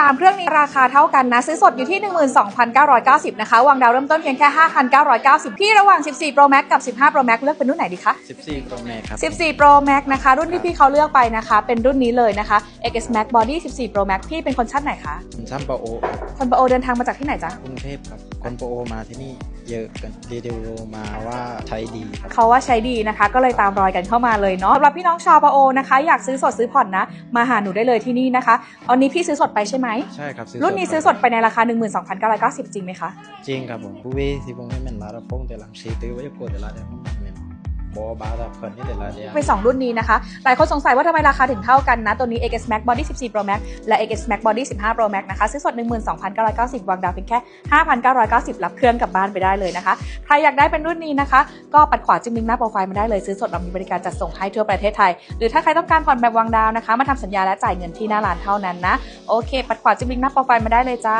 3 เครื่องนี้ราคาเท่ากันนะ ซื้อสดอยู่ที่ 12,990 นะคะ วางดาวเริ่มต้นเพียงแค่ 5,990 พี่ระหว่าง 14 Pro Max กับ 15 Pro Max เลือกเป็นรุ่นไหนดีคะ 14 Pro Max ครับ 14 Pro Max นะคะ รุ่นที่พี่เขาเลือกไปนะคะ เป็นรุ่นนี้เลยนะคะ XS Max Body 14 Pro Max พี่เป็นคนชั้นไหนคะผมช่างปะโอครับคนปะโอเดินทางมาจากที่ไหนจ๊ะกรุงเทพครับคนปะโอมาที่นี่เยอะกันรีวิวมาว่าใช้ดีครับเขาว่าใช้ดีนะคะ ก็เลยตามรอยกันเข้ามาเลยเนาะสำหรับพี่น้องชาวปะโอนะคะ อยากซื้อสดซื้อผ่อนนะ มาหาหนูได้เลยที่นี่นะคะอันนี้พี่ซื้อสดไปใช่ไหมใช่ครับรุ่นนี้ซื้อสดไปในราคา 12,990 จริงไหมคะ จริงครับผมผู้เวสิผมให้แม่นลาระพงแต่หลังชีตื้อไว้จะโกดแต่ละเดียว ผมแม่นบอบาระเพิ่นนี่แต่ละเดียวเป็น2รุ่นนี้นะคะ หลายคนสงสัยว่าทำไมราคาถึงเท่ากันนะ ตัวนี้ XS Max Body 14 Pro Max และ XS Max Body 15 Pro Max นะคะ ซื้อสด 12,990 วางดาวเพียงแค่ 5,990 รับเครื่องกลับบ้านไปได้เลยนะคะ ใครอยากได้เป็นรุ่นนี้นะคะ ก็ปัดขวาจิ้มลิงก์หน้าโปรไฟล์มาได้เลย ซื้อสดเรามีบริการจัดส่งให้ทั่วประเทศไทย หรือถ้าใครต้องการผ่อนแบบวางดาวนะคะ มาทำสัญญาและจ่ายเงินที่หน้าร้านเท่านั้นนะ โอเค ปัดขวาจิ้มลิงก์หน้าโปรไฟล์มาได้เลยจ้า